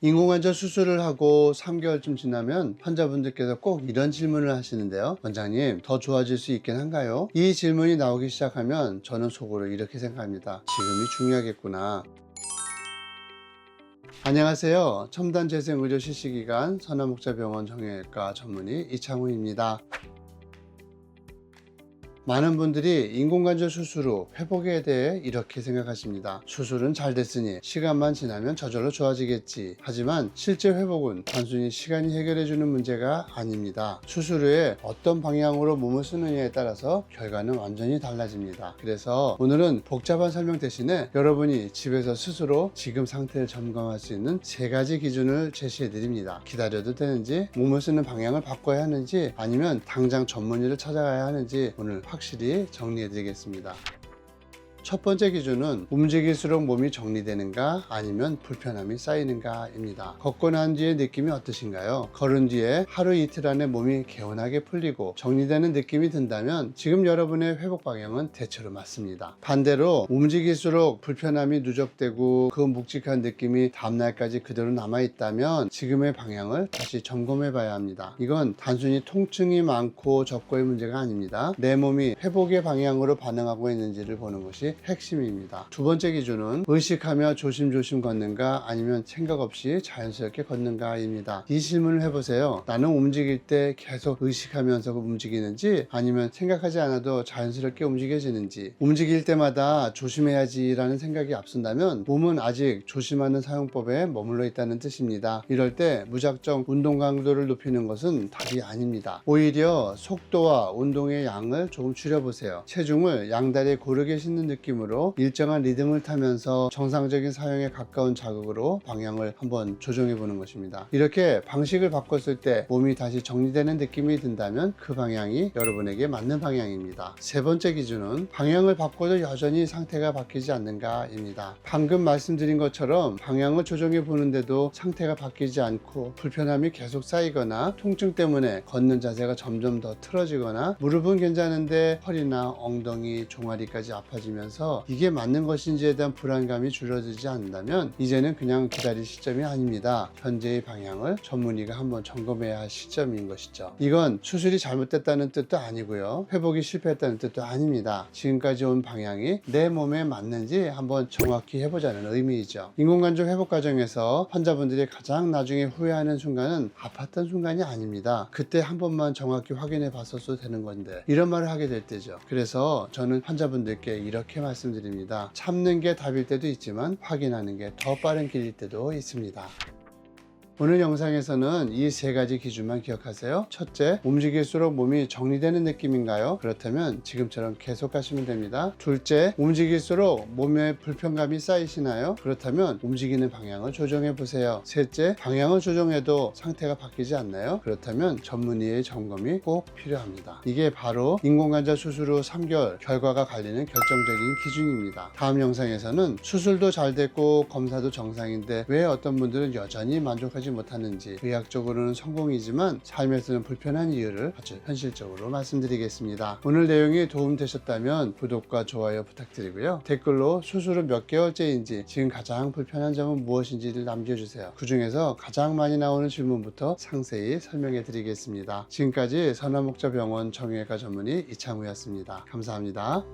인공관절 수술을 하고 3개월쯤 지나면 환자분들께서 꼭 이런 질문을 하시는데요. 원장님, 더 좋아질 수 있긴 한가요? 이 질문이 나오기 시작하면 저는 속으로 이렇게 생각합니다. 지금이 중요하겠구나. 안녕하세요. 첨단재생의료 실시기관 선화목자병원 정형외과 전문의 이창우입니다. 많은 분들이 인공관절 수술 후 회복에 대해 이렇게 생각하십니다. 수술은 잘 됐으니 시간만 지나면 저절로 좋아지겠지. 하지만 실제 회복은 단순히 시간이 해결해주는 문제가 아닙니다. 수술 후에 어떤 방향으로 몸을 쓰느냐에 따라서 결과는 완전히 달라집니다. 그래서 오늘은 복잡한 설명 대신에 여러분이 집에서 스스로 지금 상태를 점검할 수 있는 세 가지 기준을 제시해 드립니다. 기다려도 되는지, 몸을 쓰는 방향을 바꿔야 하는지, 아니면 당장 전문의를 찾아가야 하는지 오늘 확 실히 정리해 드리겠습니다. 첫 번째 기준은 움직일수록 몸이 정리되는가 아니면 불편함이 쌓이는가입니다. 걷고 난 뒤의 느낌이 어떠신가요? 걸은 뒤에 하루 이틀 안에 몸이 개운하게 풀리고 정리되는 느낌이 든다면 지금 여러분의 회복 방향은 대체로 맞습니다. 반대로 움직일수록 불편함이 누적되고 그 묵직한 느낌이 다음날까지 그대로 남아있다면 지금의 방향을 다시 점검해 봐야 합니다. 이건 단순히 통증이 많고 적고의 문제가 아닙니다. 내 몸이 회복의 방향으로 반응하고 있는지를 보는 것이 핵심입니다. 두 번째 기준은 의식하며 조심조심 걷는가 아니면 생각 없이 자연스럽게 걷는가입니다. 이 질문을 해보세요. 나는 움직일 때 계속 의식하면서 움직이는지 아니면 생각하지 않아도 자연스럽게 움직여지는지 움직일 때마다 조심해야지라는 생각이 앞선다면 몸은 아직 조심하는 사용법에 머물러 있다는 뜻입니다. 이럴 때 무작정 운동 강도를 높이는 것은 답이 아닙니다. 오히려 속도와 운동의 양을 조금 줄여보세요. 체중을 양다리에 고르게 싣는 느낌 으로 일정한 리듬을 타면서 정상적인 사용에 가까운 자극으로 방향을 한번 조정해 보는 것입니다. 이렇게 방식을 바꿨을 때 몸이 다시 정리되는 느낌이 든다면 그 방향이 여러분에게 맞는 방향입니다. 세 번째 기준은 방향을 바꿔도 여전히 상태가 바뀌지 않는가입니다. 방금 말씀드린 것처럼 방향을 조정해 보는데도 상태가 바뀌지 않고 불편함이 계속 쌓이거나 통증 때문에 걷는 자세가 점점 더 틀어지거나 무릎은 괜찮은데 허리나 엉덩이, 종아리까지 아파지면서 이게 맞는 것인지에 대한 불안감이 줄어들지 않는다면 이제는 그냥 기다릴 시점이 아닙니다. 현재의 방향을 전문의가 한번 점검해야 할 시점인 것이죠. 이건 수술이 잘못됐다는 뜻도 아니고요. 회복이 실패했다는 뜻도 아닙니다. 지금까지 온 방향이 내 몸에 맞는지 한번 정확히 해보자는 의미이죠. 인공관절 회복 과정에서 환자분들이 가장 나중에 후회하는 순간은 아팠던 순간이 아닙니다. 그때 한 번만 정확히 확인해 봤었어도 되는 건데 이런 말을 하게 될 때죠. 그래서 저는 환자분들께 이렇게 말씀드립니다. 참는 게 답일 때도 있지만 확인하는 게 더 빠른 길일 때도 있습니다. 오늘 영상에서는 이 세 가지 기준만 기억하세요. 첫째, 움직일수록 몸이 정리되는 느낌인가요? 그렇다면 지금처럼 계속 하시면 됩니다. 둘째, 움직일수록 몸에 불편감이 쌓이시나요? 그렇다면 움직이는 방향을 조정해 보세요. 셋째, 방향을 조정해도 상태가 바뀌지 않나요? 그렇다면 전문의의 점검이 꼭 필요합니다. 이게 바로 인공관절 수술 후 3개월 결과가 갈리는 결정적인 기준입니다. 다음 영상에서는 수술도 잘 됐고 검사도 정상인데 왜 어떤 분들은 여전히 만족 하지 못하는지 의학적으로는 성공이지만 삶에서는 불편한 이유를 아주 현실적으로 말씀드리겠습니다. 오늘 내용이 도움되셨다면 구독과 좋아요 부탁드리고요. 댓글로 수술은 몇 개월째인지 지금 가장 불편한 점은 무엇인지를 남겨주세요. 그 중에서 가장 많이 나오는 질문부터 상세히 설명해 드리겠습니다. 지금까지 선화목자병원 정형외과 전문의 이창우였습니다. 감사합니다.